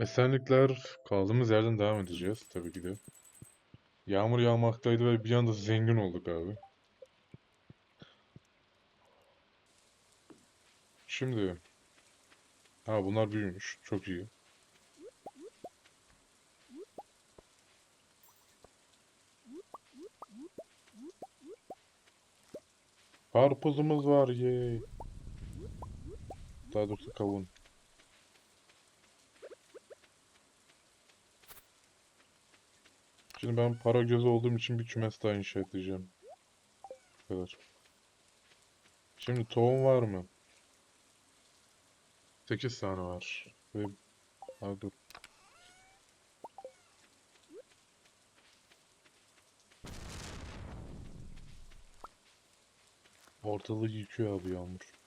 Esenlikler kaldığımız yerden devam edeceğiz tabii ki de. Yağmur yağmaktaydı ve bir anda zengin olduk abi. Şimdi ha bunlar büyümüş. Çok iyi. Karpuzumuz var ye. Daha doğrusu kavun. Şimdi ben para gözü olduğum için bir kümes daha inşa edeceğim. Bu kadar. Şimdi tohum var mı? 8 tane var. Ve ha, dur. Ortalığı yıkıyor abi yağmur.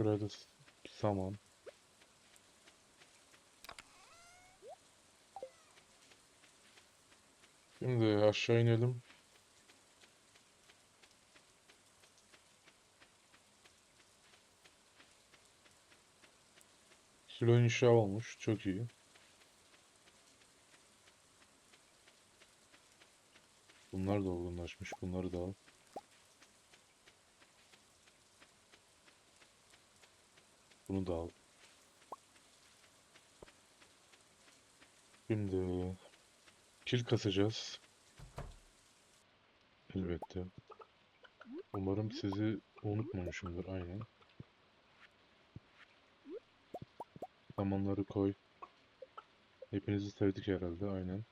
Burada saman. Şimdi aşağı inelim. Kilo inşa olmuş. Çok iyi. Bunlar da olgunlaşmış. Bunları da al. Bunu da al. Şimdi kil kasacağız. Elbette. Umarım sizi unutmamışımdır. Aynen. Samanları koy. Hepinizi sevdik herhalde. Aynen.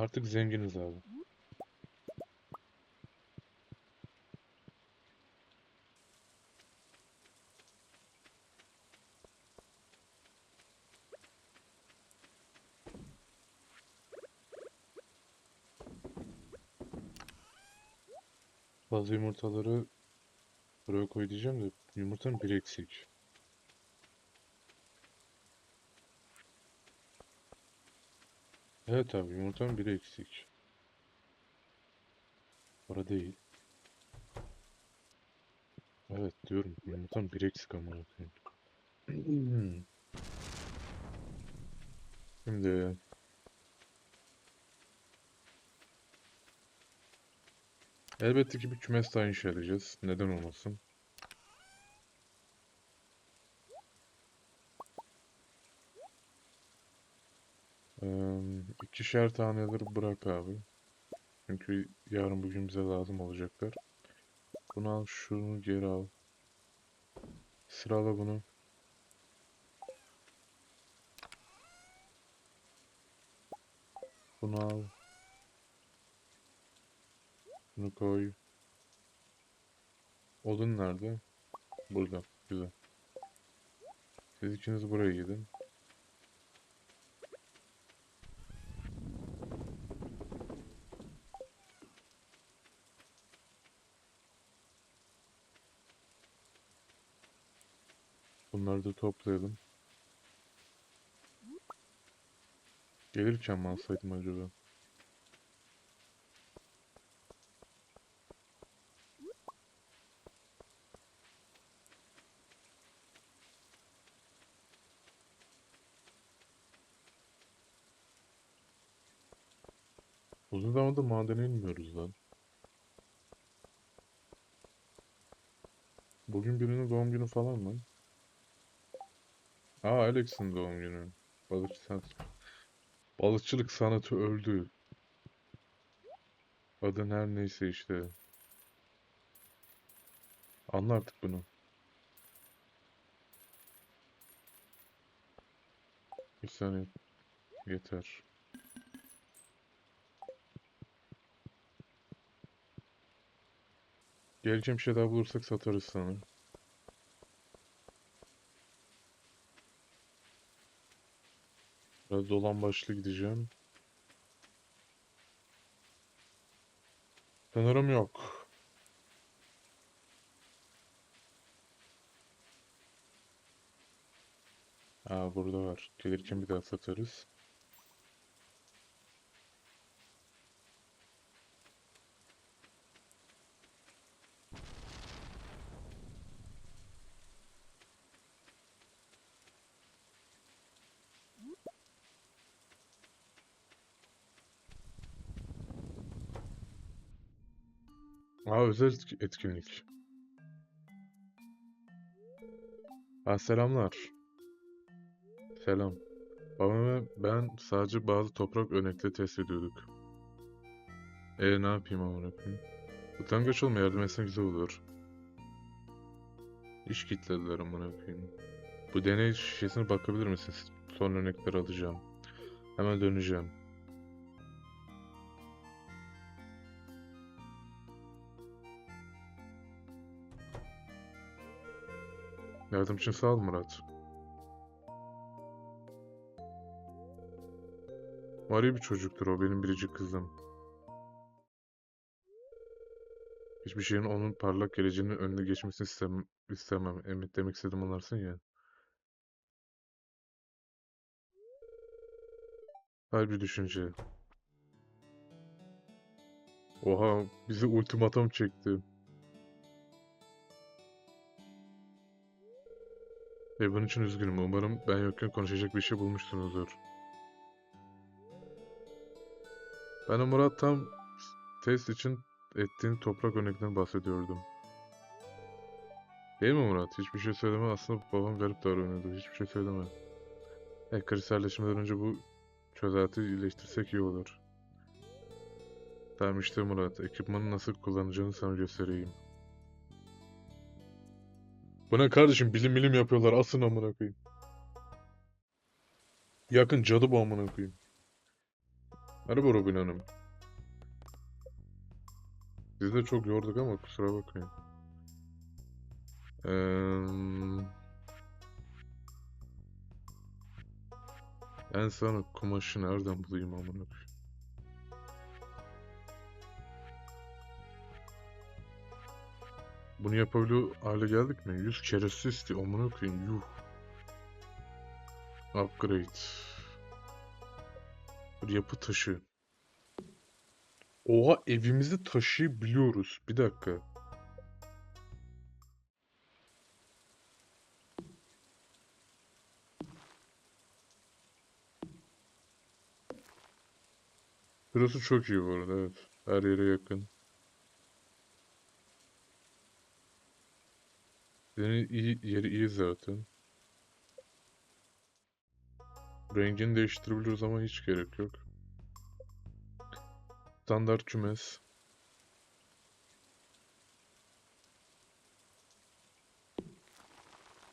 Artık zenginiz abi. Bazı yumurtaları buraya koy diyeceğim de yumurtanın biri eksik. Evet abi yumurtanın biri eksik. Para değil. Evet diyorum yumurtanın biri eksik koyayım. Şimdi elbette ki bir kümes daha inşa edeceğiz. Neden olmasın? İkişer taneleri bırak abi. Çünkü yarın bugün bize lazım olacaklar. Bunu al, şunu geri al. Sırala bunu. Bunu al. Bunu koy. Odun nerede? Burada. Güzel. Siz ikiniz buraya gidin. Bunları da toplayalım. Gelirken mi alsaydım acaba? Uzun zamandır madene inmiyoruz lan. Bugün birinin doğum günü falan mı? Aa Alex'in doğum günü. Balıkçı san- Balıkçılık sanatı öldü. Adı her neyse işte. Anla artık bunu. Bir saniye. Yeter. Geleceğim bir şey daha bulursak satarız sana. Biraz dolan başlı gideceğim. Sanırım yok. Aa burada var. Gelirken bir daha satarız. Aa özel etki- etkinlik. Aa selamlar. Selam. Babam ve ben sadece bazı toprak örnekleri test ediyorduk. E ne yapayım amına koyayım? Utangaç olma yardım etsen güzel olur. İş kitlediler amına koyayım. Bu deney şişesine bakabilir misiniz? Son örnekleri alacağım. Hemen döneceğim. Yardım için sağ ol Murat. Ya bir çocuktur o benim biricik kızım. Hiçbir şeyin onun parlak geleceğinin önüne geçmesini istem istemem. Emin demek istedim anlarsın ya. Her bir düşünce. Oha bize ultimatom çekti. Ve bunun için üzgünüm. Umarım ben yokken konuşacak bir şey bulmuşsunuzdur. Ben Murat tam test için ettiğin toprak örneklerinden bahsediyordum. Değil mi Murat? Hiçbir şey söyleme. Aslında babam garip davranıyordu. Hiçbir şey söyleme. E, kristalleşmeden önce bu çözelti iyileştirsek iyi olur. Tamam işte Murat. Ekipmanı nasıl kullanacağını sana göstereyim. Bu ne kardeşim? Bilim bilim yapıyorlar. Asın amına koyayım. Yakın cadı bu amına koyayım. Merhaba Robin Hanım. Biz de çok yorduk ama kusura bakmayın. Eee... Ben sana kumaşı nereden bulayım amına koyayım? Bunu yapabiliyor hale geldik mi? 100 keresi istiyor amına koyayım yuh. Upgrade. Bir yapı taşı. Oha evimizi taşıyabiliyoruz. Bir dakika. Burası çok iyi bu arada evet. Her yere yakın. Senin iyi, yeri iyi zaten. Rengini değiştirebiliyoruz ama hiç gerek yok. Standart kümes.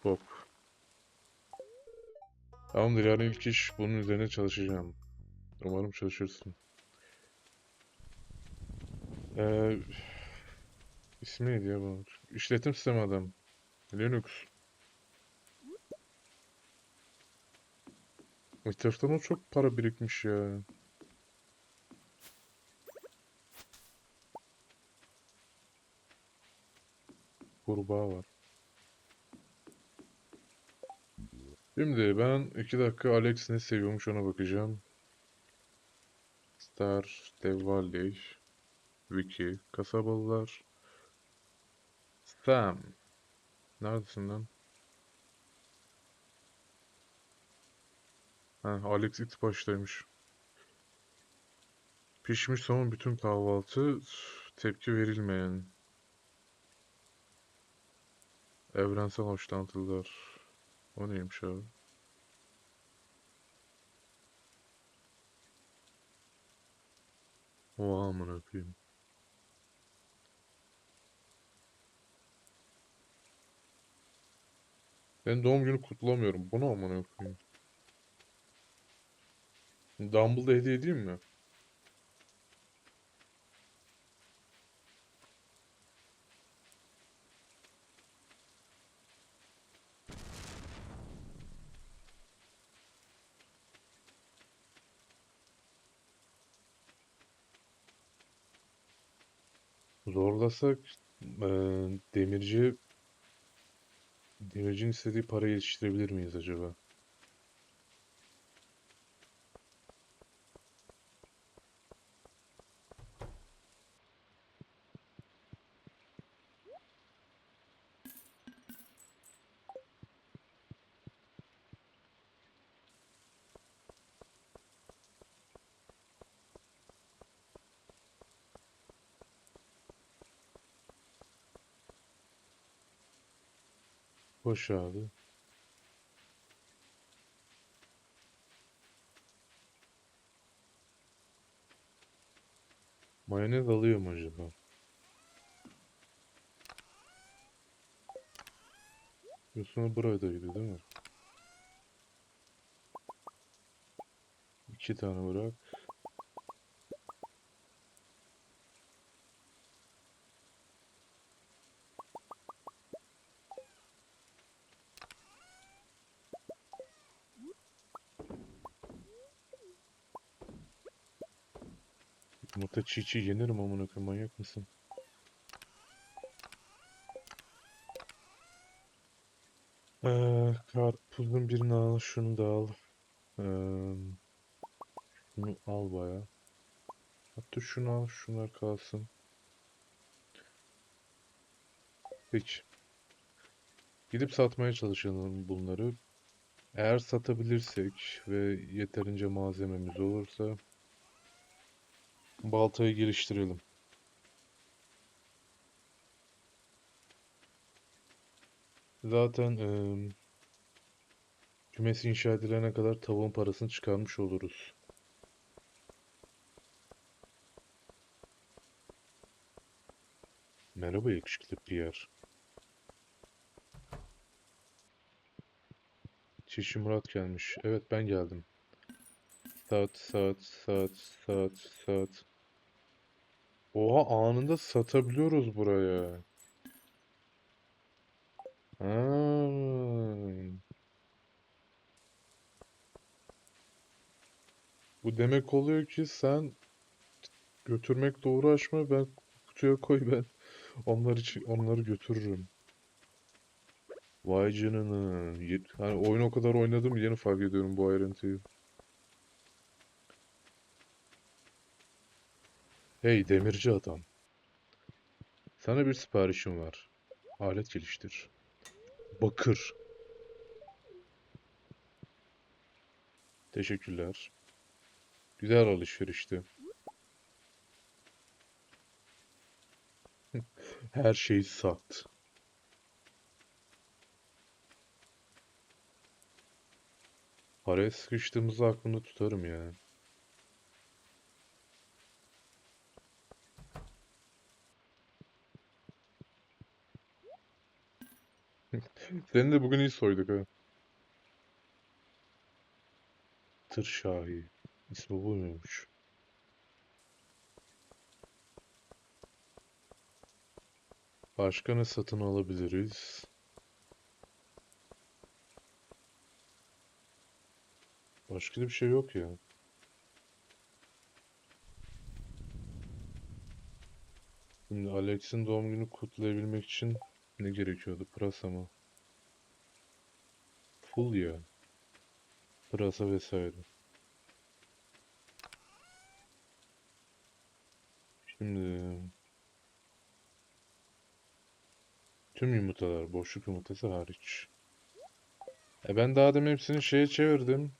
Hop. Tamamdır yarın ilk iş bunun üzerine çalışacağım. Umarım çalışırsın. Ee, ismi neydi ya bunun? İşletim sistemi adam. Linux. Etraftan o çok para birikmiş ya. Kurbağa var. Şimdi ben iki dakika Alex ne seviyormuş ona bakacağım. Star, Dev Valley, Wiki, Kasabalılar. Sam. Neredesin lan? Ha, Alex it baştaymış. Pişmiş somon bütün kahvaltı, tepki verilmeyen. Evrensel hoşlantılar. O neymiş abi? Oha amına koyayım. Ben doğum günü kutlamıyorum. Bunu amına koyayım. Dumble'da hediye edeyim mi? Zorlasak eee, demirci demircinin istediği parayı yetiştirebilir miyiz acaba? Koş abi. Mayonez alıyor mu acaba? Yosunu buradaydı değil mi? İki tane bırak. Yumurta çiğ çiğ yenir mi amına koyayım manyak mısın? Ee, karpuzun birini al, şunu da al. Ee, şunu al baya. Hatta şunu al, şunlar kalsın. Peki. Gidip satmaya çalışalım bunları. Eğer satabilirsek ve yeterince malzememiz olursa baltayı geliştirelim. Zaten eee kümes inşa edilene kadar tavuğun parasını çıkarmış oluruz. Merhaba yakışıklı Pierre. Çişi Murat gelmiş. Evet ben geldim. Saat, saat, saat, saat, saat. Oha anında satabiliyoruz buraya. Ha. Bu demek oluyor ki sen götürmekle uğraşma ben kutuya koy ben onlar için onları götürürüm. Vay canına. Hani oyun o kadar oynadım yeni fark ediyorum bu ayrıntıyı. Hey demirci adam. Sana bir siparişim var. Alet geliştir. Bakır. Teşekkürler. Güzel alışverişti. Her şeyi sat. Paraya sıkıştığımızda aklımda tutarım ya. Seni de bugün iyi soyduk ha. Tır Şahi. İsmi bu muymuş? Başka ne satın alabiliriz? Başka bir şey yok ya. Şimdi Alex'in doğum günü kutlayabilmek için ne gerekiyordu? Pırasa mı? Full ya. Pırasa vesaire. Şimdi tüm yumurtalar boşluk yumurtası hariç. E ben daha demin hepsini şeye çevirdim.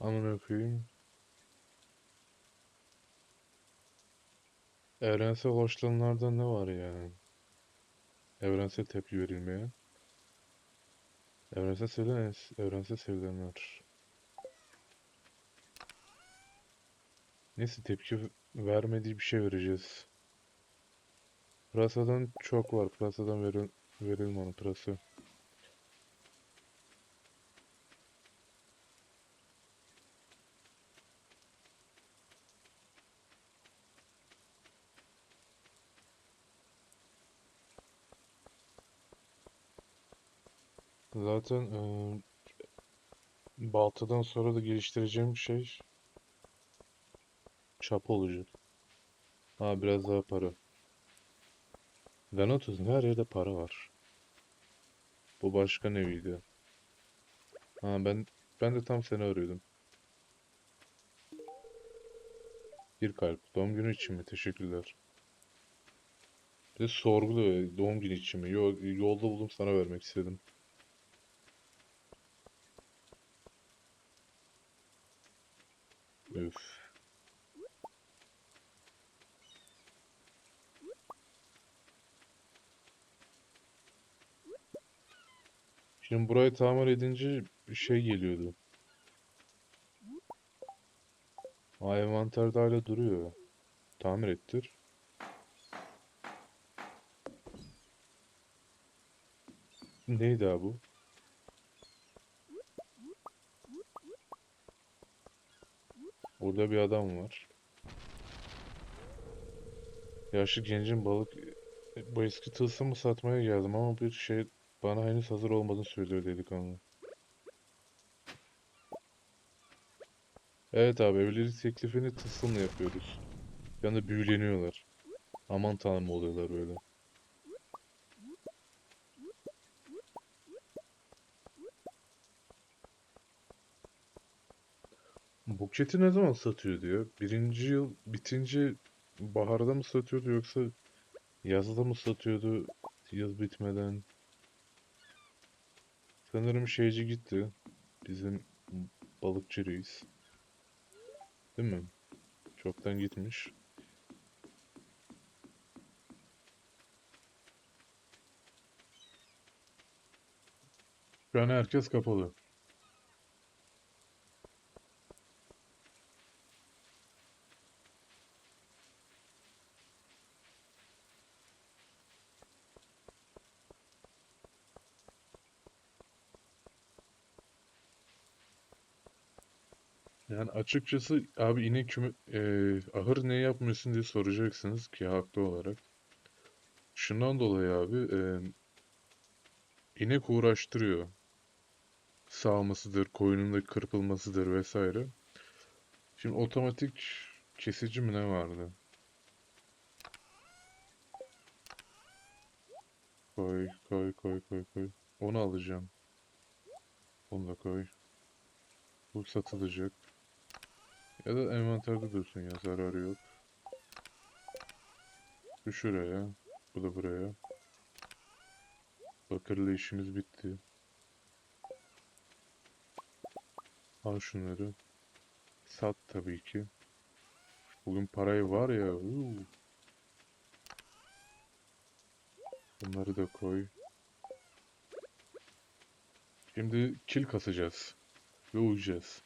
Amına koyayım. Evrensel hoşlanımlarda ne var yani? Evrensel tepki verilmeye. Evrensel sevilen, evrensel sevilenler. Neyse tepki vermediği bir şey vereceğiz. Pırasadan çok var. Pırasadan veril verelim onu pırasa. Zaten eee, baltadan sonra da geliştireceğim şey çap olacak. Ha biraz daha para. Venotuz'un her yerde para var. Bu başka neviydi. Ha ben ben de tam seni arıyordum. Bir kalp. Doğum günü için mi? Teşekkürler. Bir de sorguluyor. Doğum günü için mi? Yo, yolda buldum sana vermek istedim. Üf. Şimdi burayı tamir edince bir şey geliyordu. Aa, envanterde hala duruyor. Tamir ettir. Neydi abi bu? Orada bir adam var. Yaşlı gencin balık bu eski tılsımı satmaya geldim ama bir şey bana henüz hazır olmadığını söylüyor delikanlı. Evet abi evlilik teklifini tılsımla yapıyoruz. Anda büyüleniyorlar. Aman tanrım oluyorlar böyle. Buketi ne zaman satıyor diyor. Birinci yıl bitince baharda mı satıyordu yoksa yazda mı satıyordu yıl bitmeden? Sanırım şeyci gitti. Bizim balıkçı reis. Değil mi? Çoktan gitmiş. Şu an herkes kapalı. Yani açıkçası abi inek küme eee, ahır ne yapmıyorsun diye soracaksınız ki haklı olarak. Şundan dolayı abi eee, inek uğraştırıyor. Sağmasıdır, koyunun da kırpılmasıdır vesaire. Şimdi otomatik kesici mi ne vardı? Koy, koy, koy, koy, koy. Onu alacağım. Onu da koy. Bu satılacak. Ya da envanterde dursun ya zararı yok. Bu şuraya. Bu da buraya. Bakırla işimiz bitti. Al şunları. Sat tabii ki. Bugün parayı var ya. uuu. Bunları da koy. Şimdi kil kasacağız. Ve uyuyacağız.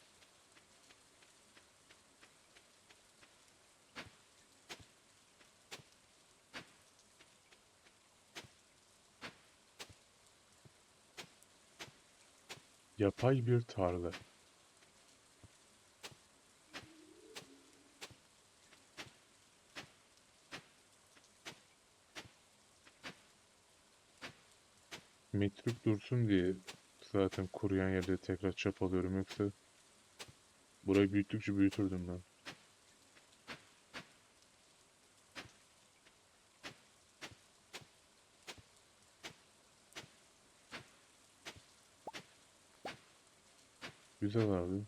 Yapay bir tarla. Metrik dursun diye zaten kuruyan yerde tekrar çapalıyorum yoksa burayı büyüttükçe büyütürdüm ben. Güzel abi.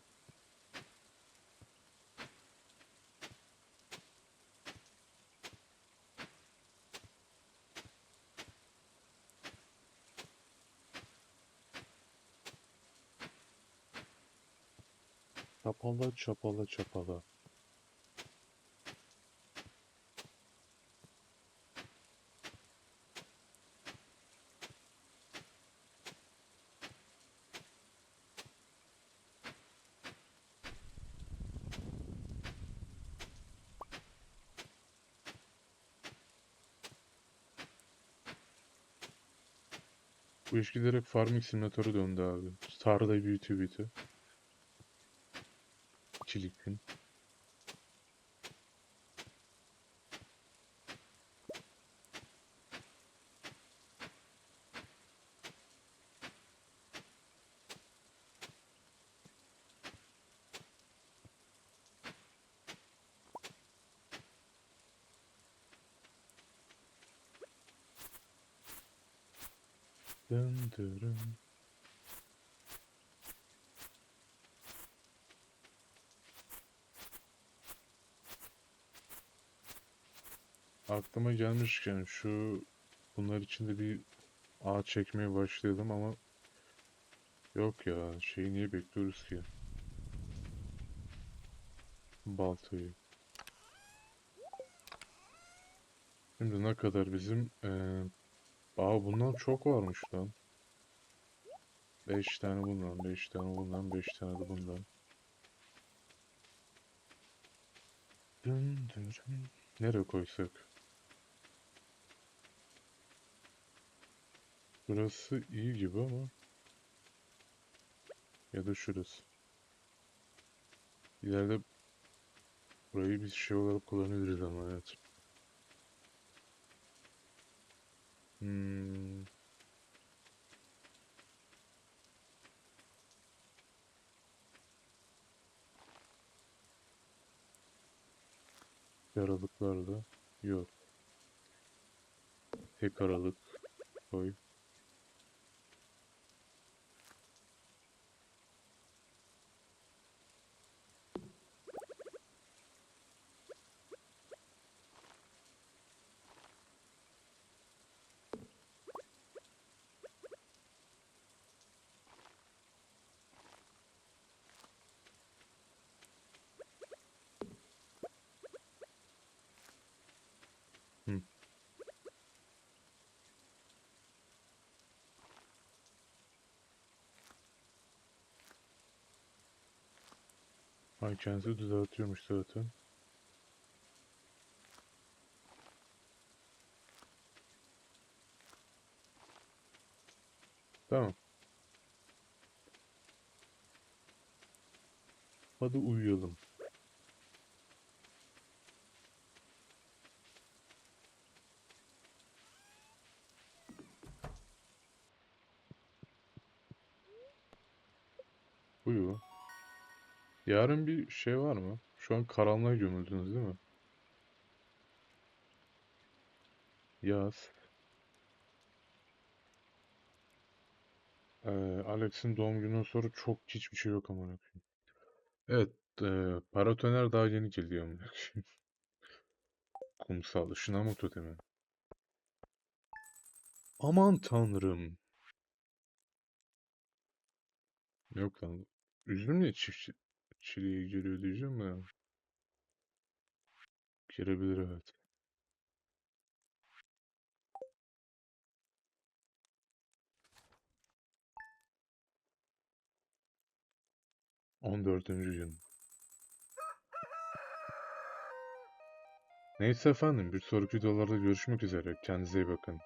Çapala çapala çapala. Bu iş giderek farming simülatörü döndü abi. Tarlayı büyütü büyütü. Çiliktin. Döndürün. Aklıma gelmişken şu bunlar içinde bir ağaç çekmeye başlayalım ama yok ya şeyi niye bekliyoruz ki? Baltayı. Şimdi ne kadar bizim eee Aa bundan çok varmış lan. 5 tane bundan, 5 tane bundan, 5 tane de bundan. Nereye koysak? Burası iyi gibi ama ya da şurası. İleride burayı bir şey olarak kullanabiliriz ama evet. Hmm. Aralıklarla yok. Tek aralık koy. Ay kendisi düzeltiyormuş zaten. Tamam. Hadi uyuyalım. Yarın bir şey var mı? Şu an karanlığa gömüldünüz değil mi? Yaz. Ee, Alex'in doğum gününden sonra çok hiçbir şey yok koyayım. Evet, e, paratoner daha yeni geliyor koyayım. Kumsal ışınama totemi. Aman tanrım. Yok lan. Üzüm niye çift çileğe giriyor diyeceğim ya. Girebilir evet. On dördüncü gün. Neyse efendim bir sonraki videolarda görüşmek üzere. Kendinize iyi bakın.